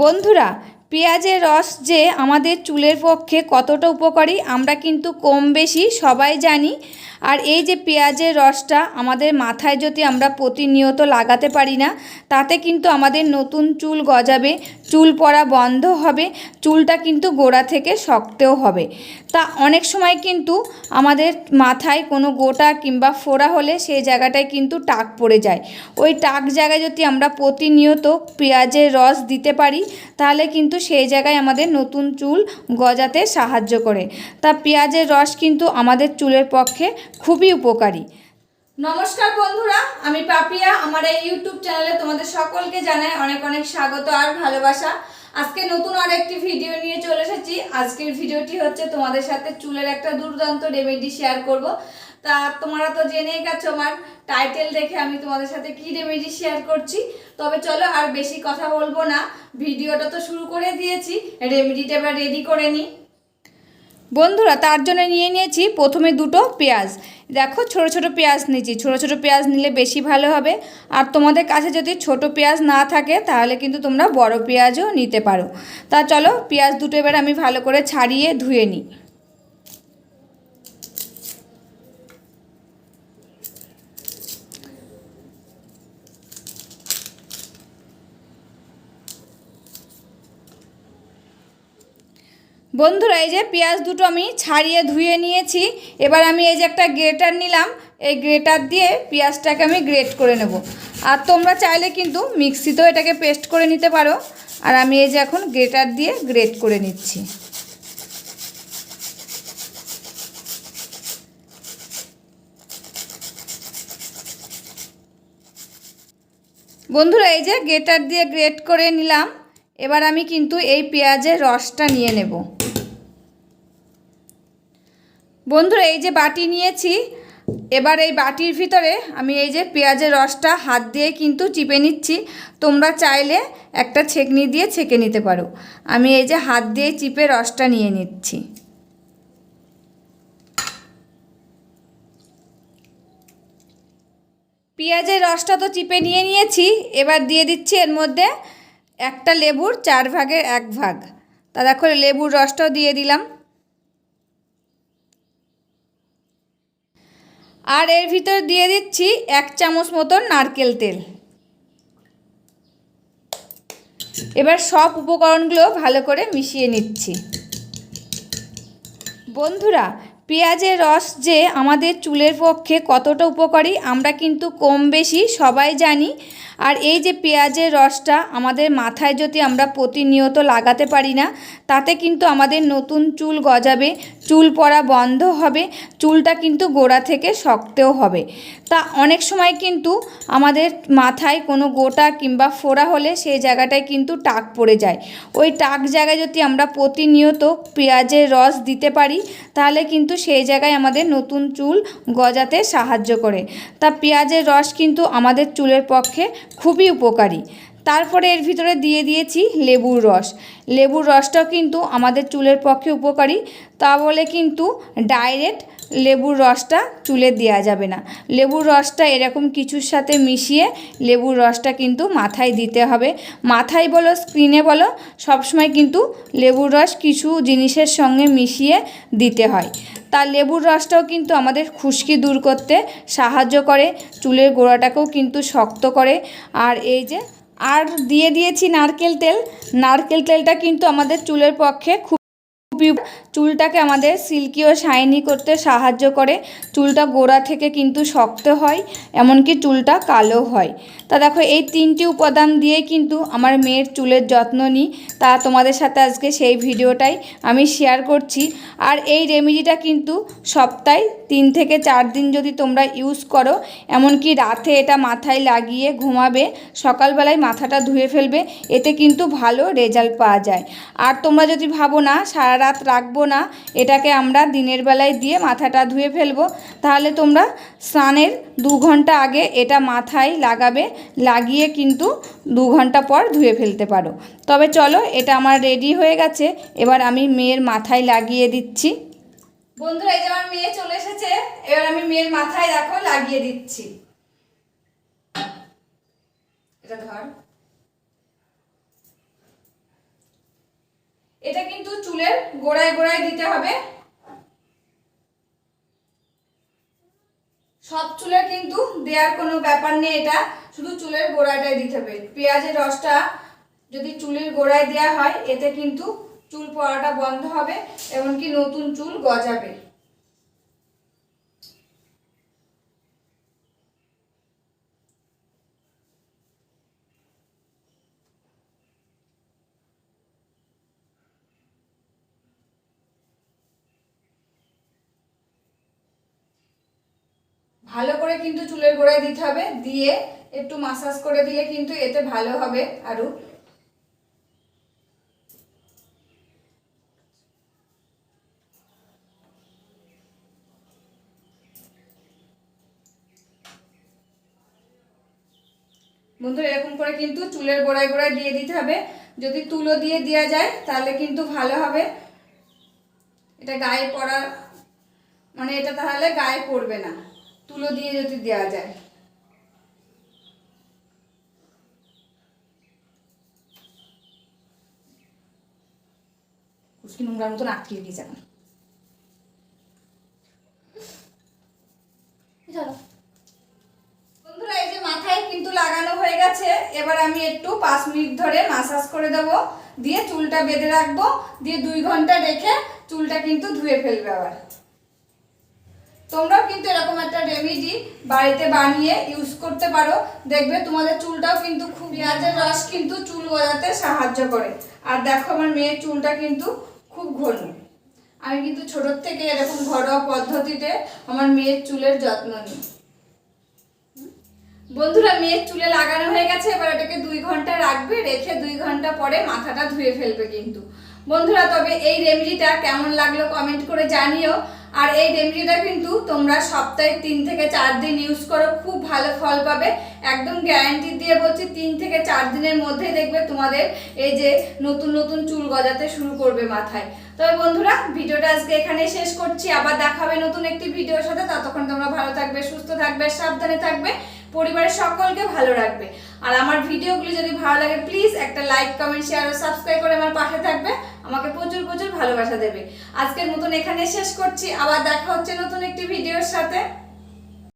বন্ধুরা পেঁয়াজের রস যে আমাদের চুলের পক্ষে কতটা উপকারী, আমরা কিন্তু কম বেশি সবাই জানি। আর এই যে পেঁয়াজের রসটা আমাদের মাথায় যদি আমরা প্রতিনিয়ত লাগাতে পারি না, তাতে কিন্তু আমাদের নতুন চুল গজাবে, চুল পড়া বন্ধ হবে, চুলটা কিন্তু গোড়া থেকে শক্তও হবে। তা অনেক সময় কিন্তু আমাদের মাথায় কোনো গোটা কিংবা ফোড়া হলে সেই জায়গাটায় কিন্তু টাক পড়ে যায়। ওই টাক জায়গায় যদি আমরা প্রতিনিয়ত পেঁয়াজের রস দিতে পারি, তাহলে কিন্তু সেই জায়গায় আমাদের নতুন চুল গজাতে সাহায্য করে। তা পেঁয়াজের রস কিন্তু আমাদের চুলের পক্ষে খুবই উপকারী। নমস্কার বন্ধুরা, আমি পাপিয়া। আমার এই ইউটিউব চ্যানেলে তোমাদের সকলকে জানাই অনেক অনেক স্বাগত আর ভালোবাসা। আজকে নতুন আরেকটি ভিডিও নিয়ে চলে এসেছি। আজকের ভিডিওটি হচ্ছে তোমাদের সাথে চুলের একটা দুর্দান্ত রেমেডি শেয়ার করব। তা তোমরা তো জেনেই গেছো আমার টাইটেল দেখে আমি তোমাদের সাথে কি রেমেডি শেয়ার করছি। তবে চলো আর বেশি কথা বলব না। ভিডিওটা তো শুরু করে দিয়েছি। রেমেডিটা এবার রেডি করে নিই। বন্ধুরা, তার জন্য নিয়ে নিয়েছি প্রথমে দুটো পেঁয়াজ। দেখো, ছোট ছোট পেঁয়াজ নিয়েছি। ছোট ছোট পেঁয়াজ নিলে বেশি ভালো হবে। আর তোমাদের কাছে যদি ছোট পেঁয়াজ না থাকে, তাহলে কিন্তু তোমরা বড় পেঁয়াজও নিতে পারো। তা চলো, পেঁয়াজ দুটো এবার আমি ভালো করে ছাড়িয়ে ধুয়ে নিই। বন্ধুরা, এই যে পেঁয়াজ দুটো আমি ছাড়িয়ে ধুয়ে নিয়েছি। এবার আমি এই যে একটা গ্রেটার নিলাম। এই গ্রেটার দিয়ে পেঁয়াজটাকে আমি গ্রেট করে নেব। আর তোমরা চাইলে কিন্তু মিক্সিতেও এটাকে পেস্ট করে নিতে পারো। আর আমি এই যে এখন গ্রেটার দিয়ে গ্রেট করে নিচ্ছি। বন্ধুরা, এই যে গ্রেটার দিয়ে গ্রেট করে নিলাম। এবার আমি কিন্তু এই পেঁয়াজের রসটা নিয়ে নেব। বন্ধুরা, এই যে বাটি নিয়েছি, এবার এই বাটির ভিতরে আমি এই যে পেঁয়াজের রসটা হাত দিয়ে কিন্তু চিপে নিচ্ছি। তোমরা চাইলে একটা ছেকনি দিয়ে ছেঁকে নিতে পারো। আমি এই যে হাত দিয়ে চিপে রসটা নিয়ে নিচ্ছি। পেঁয়াজের রসটা তো চিপে নিয়ে নিয়েছি, এবার দিয়ে দিচ্ছি এর মধ্যে একটা লেবুর চার ভাগের এক ভাগ। তা দেখো, লেবুর রসটাও দিয়ে দিলাম। আর এর ভিতর দিয়ে দিচ্ছি এক চামচ মতো নারকেল তেল। এবার সব উপকরণগুলো ভালো করে মিশিয়ে নিচ্ছি। বন্ধুরা পেঁয়াজের রস যে আমাদের চুলের পক্ষে কতটা উপকারী, আমরা কিন্তু কম বেশি সবাই জানি। আর এই যে পেঁয়াজের রসটা আমাদের মাথায় যদি আমরা প্রতিনিয়ত লাগাতে পারি না, তাতে কিন্তু আমাদের নতুন চুল গজাবে, চুল পড়া বন্ধ হবে, চুলটা কিন্তু গোড়া থেকে শক্তও হবে। তা অনেক সময় কিন্তু আমাদের মাথায় কোনো গোটা কিংবা ফোড়া হলে সেই জায়গাটায় কিন্তু টাক পড়ে যায়। ওই টাক জায়গায় যদি আমরা প্রতিনিয়ত পেঁয়াজের রস দিতে পারি, তাহলে কিন্তু সেই জায়গায় আমাদের নতুন চুল গজাতে সাহায্য করে। তা পেঁয়াজের রস কিন্তু আমাদের চুলের পক্ষে খুবই উপকারী। তারপরে এর ভিতরে দিয়ে দিয়েছি লেবুর রস। লেবুর রসটাও কিন্তু আমাদের চুলের পক্ষে উপকারী। তা বলে কিন্তু ডাইরেক্ট লেবুর রসটা চুলে দেওয়া যাবে না। লেবুর রসটা এরকম কিছুর সাথে মিশিয়ে লেবুর রসটা কিন্তু মাথায় দিতে হবে। মাথায় বলো, স্ক্রিনে বলো, সবসময় কিন্তু লেবুর রস কিছু জিনিসের সঙ্গে মিশিয়ে দিতে হয়। তা লেবুর রসটাও কিন্তু আমাদের খুশকি দূর করতে সাহায্য করে, চুলের গোড়াটাকেও কিন্তু শক্ত করে। আর এই যে আর দিয়ে দিয়েছি নারকেল তেল। নারকেল তেলটা কিন্তু আমাদের চুলের পক্ষে খুব খুবই চুলটাকে আমাদের সিল্কি ও শাইনি করতে সাহায্য করে। চুলটা গোড়া থেকে কিন্তু শক্ত হয়, এমনকি চুলটা কালো হয়। তা দেখো, এই তিনটি উপাদান দিয়ে কিন্তু আমার মেয়ের চুলের যত্ন নিই। তা তোমাদের সাথে আজকে সেই ভিডিওটাই আমি শেয়ার করছি। আর এই রেমেডিটা কিন্তু সপ্তাহে তিন থেকে চার দিন যদি তোমরা ইউজ করো, এমনকি রাতে এটা মাথায় লাগিয়ে ঘুমাবে, সকালবেলায় মাথাটা ধুয়ে ফেলবে, এতে কিন্তু ভালো রেজাল্ট পাওয়া যায়। আর তোমরা যদি ভাবো না, সারা রাত রাখব না, এটাকে আমরা দিনের বেলায় দিয়ে মাথাটা ধুয়ে ফেলব। তাহলে তোমরা স্নানের দু ঘণ্টা আগে এটা মাথায় লাগাবে, লাগিয়ে কিন্তু দু ঘণ্টা পর ধুয়ে ফেলতে পারো। তবে চলো, এটা আমার রেডি হয়ে গেছে, এবার আমি মেয়ের মাথায় লাগিয়ে দিচ্ছি। বন্ধুরা, এই যে আমার মেয়ে চলে এসেছে, এবার আমি মেয়ের মাথায় দেখো, লাগিয়ে দিচ্ছি। এটা ধর। এটা কিন্তু চুলের গোড়ায় গোড়ায় দিতে হবে। সব চুলের কিন্তু দেওয়ার কোনো ব্যাপার নেই এটা, শুধু চুলের গোড়াটাই দিতে হবে। পেঁয়াজের রসটা যদি চুলের গোড়ায় দেওয়া হয়, এতে কিন্তু চুল পড়াটা বন্ধ হবে, এমনকি নতুন চুল গজাবে। ভালো করে কিন্তু চুলের গোড়ায় দিতে হবে, দিয়ে একটু মাসাজ করে দিলে কিন্তু এতে ভালো হবে আরও বন্ধুরা, এরকম করে কিন্তু চুলের গোড়ায় গোড়ায় দিয়ে দিতে হবে। যদি তুলো দিয়ে দেওয়া যায়, তাহলে কিন্তু ভালো হবে। এটা গায়ে পড়া মানে এটা তাহলে গায়ে পড়বে না। তুলো দিয়ে যদি দেওয়া যায়। কুচকি নোংরার মতন আটকে গিয়েছে এখন। বন্ধুরা এই যে মাথায় কিন্তু লাগানো হয়ে গেছে। এবার আমি একটু পাঁচ মিনিট ধরে মাসাজ করে দেবো। দিয়ে চুলটা বেঁধে রাখব। দিয়ে দুই ঘণ্টা রেখে চুলটা কিন্তু ধুয়ে ফেলবে আবার। তোমরাও কিন্তু এরকম একটা রেমেডি বাড়িতে বানিয়ে ইউজ করতে পারো। দেখবে তোমাদের চুলটাও কিন্তু খুব পেঁয়াজের রস কিন্তু চুল গজাতে সাহায্য করে। আর দেখো আমার মেয়ের চুলটা কিন্তু খুব ঘন। আমি কিন্তু ছোটোর থেকে এরকম ঘরোয়া পদ্ধতিতে আমার মেয়ের চুলের যত্ন নিই। বন্ধুরা, মেয়ের চুলে লাগানো হয়ে গেছে, এবার এটাকে দুই ঘণ্টা রাখবে, রেখে দুই ঘণ্টা পরে মাথাটা ধুয়ে ফেলবে কিন্তু। বন্ধুরা, তবে এই রেমেডিটা কেমন লাগল কমেন্ট করে জানিও। আর এই রেমেডিটা কিন্তু তোমরা সপ্তাহে তিন থেকে চার দিন ইউজ করো, খুব ভালো ফল পাবে। একদম গ্যারান্টি দিয়ে বলছি, তিন থেকে চার দিনের মধ্যে দেখবে তোমাদের এই যে নতুন নতুন চুল গজাতে শুরু করবে মাথায়। তবে বন্ধুরা, ভিডিওটা আজকে এখানে শেষ করছি। আবার দেখাবে নতুন একটি ভিডিওর সাথে। ততক্ষণ তোমরা ভালো থাকবে, সুস্থ থাকবে, সাবধানে থাকবে। পরিবারের সকলকে ভালো রাখবে। আর আমার ভিডিওগুলি যদি ভালো লাগে প্লিজ একটা লাইক কমেন্ট শেয়ার ও সাবস্ক্রাইব করে আমার পাশে থাকবে। আমাকে প্রচুর প্রচুর ভালোবাসা দেবে। আজকের মতন এখানে শেষ করছি। আবার দেখা হচ্ছে নতুন একটি ভিডিওর সাথে।